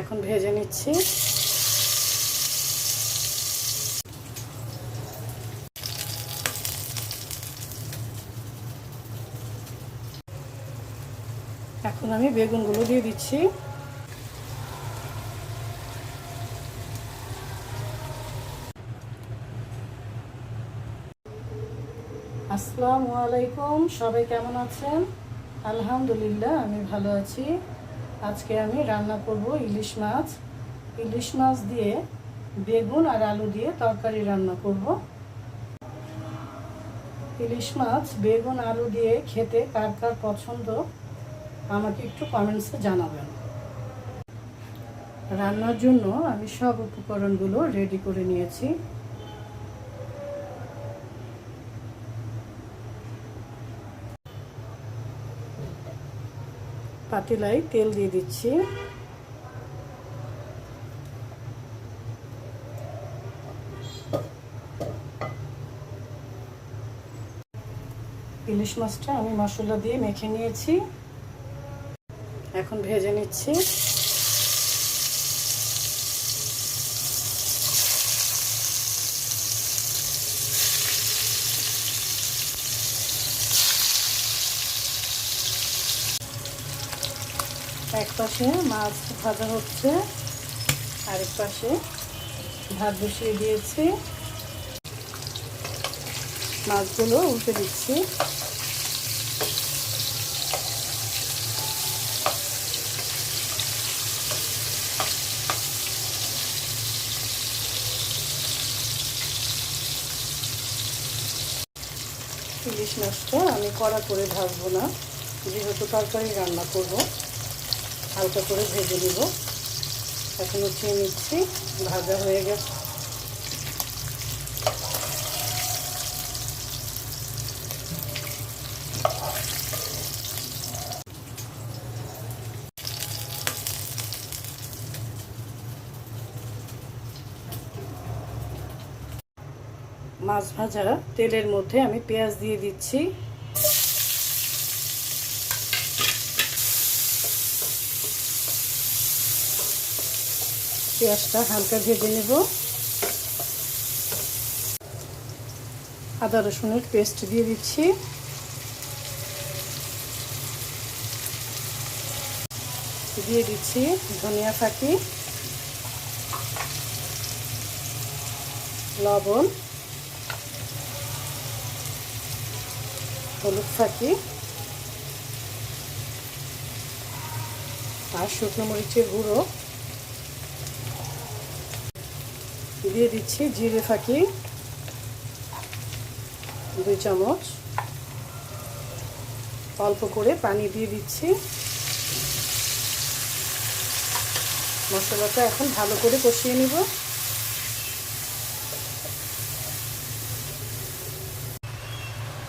এখন ভেজে নিচ্ছি। এখন আমি বেগুনগুলো দিয়ে দিচ্ছি। আসসালামু আলাইকুম, সবাই কেমন আছেন? আলহামদুলিল্লাহ, আমি ভালো আছি। আজকে আমি রান্না করব ইলিশ মাছ। ইলিশ মাছ দিয়ে বেগুন আর আলু দিয়ে তরকারি রান্না করব। ইলিশ মাছ, বেগুন, আলু দিয়ে খেতে কার কার পছন্দ আমাকে একটু কমেন্টসে জানাবেন। রান্নার জন্য আমি সব উপকরণগুলো রেডি করে নিয়েছি। পাতিলায় তেল দিয়ে দিচ্ছি। ইলিশ মাছটা আমি মশলা দিয়ে মেখে নিয়েছি। এখন ভেজে নিচ্ছি। এক পাশে, মাছ ভাজা হচ্ছে। আরেক পাশে ভাত বসিয়ে দিয়েছি। মাছগুলো উল্টে দিচ্ছি। ইলিশ মাছটা আমি কড়া করে ভাজবো না, যেহেতু তরকারি রান্না করব। হালকা করে ভেজে নেব। এখন উঠিয়ে নিচ্ছি, ভাজা হয়ে গেছে। মাছ ভাজা তেলের মধ্যে আমি পেঁয়াজ দিয়ে দিচ্ছি। পেঁয়াজটা হালকা ভেজে নেব। আদা রসুনের পেস্ট দিয়ে দিচ্ছি। দিয়ে দিচ্ছি ধনিয়া ফাঁকি লবণ, হলুদ ফাঁকি আর শুকনো মরিচের গুঁড়ো। দিয়ে দিচ্ছি জিরে ফাঁকি, দুই চামচ। অল্প করে পানি দিয়ে দিচ্ছি। মশলাটা এখন ভালো করে কষিয়ে নিব।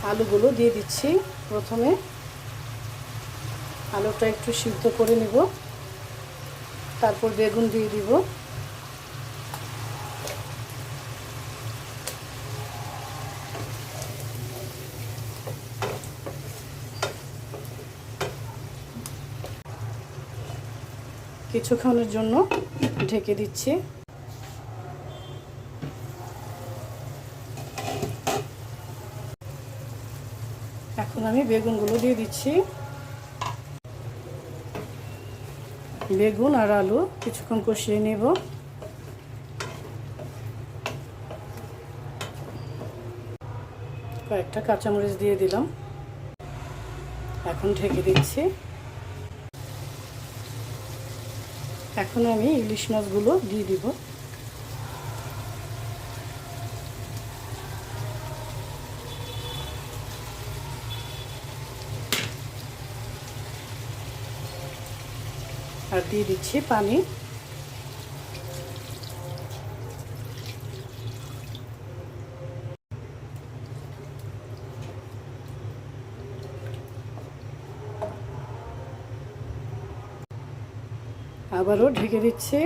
আলুগুলো দিয়ে দিচ্ছি প্রথমে। আলুটা একটু সিদ্ধ করে নেব। তারপর বেগুন দিয়ে দিব। কিছুক্ষণের জন্য ঢেকে দিচ্ছি। এখন আমি বেগুনগুলো দিয়ে দিচ্ছি। বেগুন আর আলু কিছুক্ষণ কষিয়ে নেব। কয়েকটা কাঁচামরিচ দিয়ে দিলাম। এখন ঢেকে দিচ্ছি। এখন আমি ইলিশ মাছগুলো দিয়ে দিব। আর দিয়ে দিচ্ছি পানি। আবারও ঢেকে দিচ্ছি।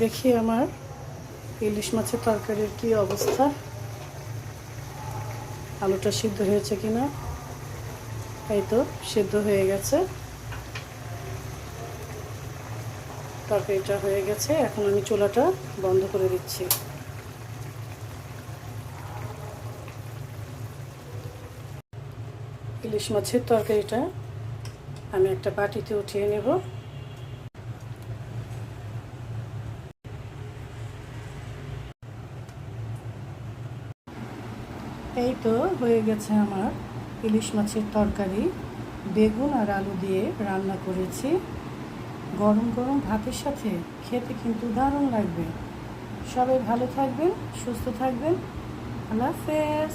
দেখি আমার ইলিশ মাছের তরকারির কি অবস্থা। আলুটা সিদ্ধ হয়েছে কিনা? এই তো, সিদ্ধ হয়ে গেছে। তরকারিটা হয়ে গেছে, এখন আমি চুলাটা বন্ধ করে দিচ্ছি। ইলিশ মাছের তরকারিটা আমি একটা বাটিতে উঠিয়ে নেব। এই তো হয়ে গেছে আমার ইলিশ মাছের তরকারি। বেগুন আর আলু দিয়ে রান্না করেছি। গরম গরম ভাতের সাথে খেতে কিন্তু দারুণ লাগবে। সবাই ভালো থাকবেন, সুস্থ থাকবেন। আল্লাহ হাফেজ।